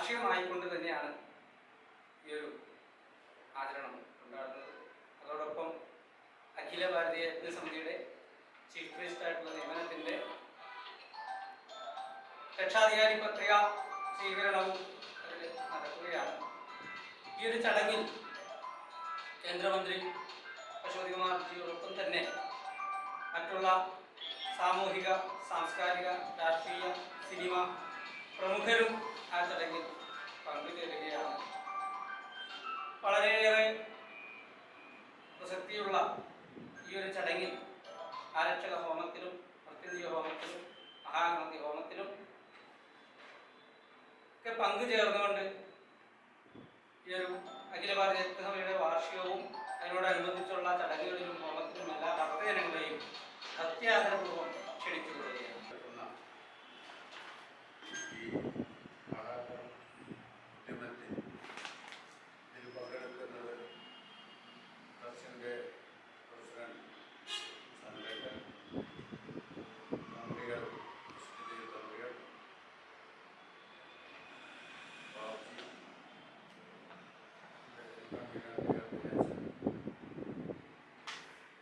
വാർഷികമായിക്കൊണ്ട് തന്നെയാണ് ഈ ഒരു ആചരണം ഉണ്ടാകുന്നത്. അതോടൊപ്പം അഖില ഭാരതീയ യജ്ഞ സമിതിയുടെ ചീഫ് ഗസ്റ്റ് ആയിട്ടുള്ള നിയമനത്തിന്റെ രക്ഷാധികാരി പത്രിക സ്വീകരണവും നടക്കുകയാണ്. ഈ ഒരു ചടങ്ങിൽ കേന്ദ്രമന്ത്രി അശ്വതി കുമാർജിയോടൊപ്പം തന്നെ മറ്റുള്ള സാമൂഹിക സാംസ്കാരിക രാഷ്ട്രീയ സിനിമ പ്രമുഖരും ആ ചടങ്ങിൽ പങ്കുചേരുകയാണ് വളരെയേറെ പ്രസക്തിയുള്ള ഈ ഒരു ചടങ്ങിൽ ആരക്ഷക ഹോമത്തിലും മൃത്യുഞ്ജയ ഹോമത്തിലും മഹാഗണപതി ഹോമത്തിലും ഒക്കെ പങ്കുചേർന്നുകൊണ്ട് ഈ ഒരു അഖില ഭാരതീയ സഭയുടെ വാർഷികവും അതിനോടനുബന്ധിച്ചുള്ള ചടങ്ങുകളിലും ഹോമത്തിലും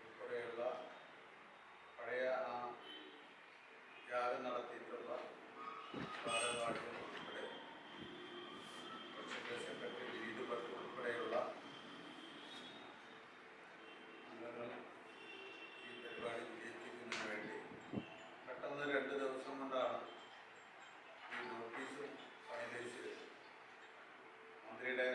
ഉൾപ്പെടെയുള്ള പഴയ ആ നടത്തിയിട്ടുള്ള ഭാരവാഹികൾ ഉൾപ്പെടെ പ്രസിഡന്റ് സെക്രട്ടറി വിനീത് ഉൾപ്പെടെയുള്ള അംഗങ്ങൾ ഈ പരിപാടി വിജയിപ്പിക്കുന്നതിന് വേണ്ടി പെട്ടെന്ന് രണ്ട് ദിവസം കൊണ്ടാണ് ഈ നോട്ടീസ് ഫൈനലൈസ് മന്ത്രിയുടെ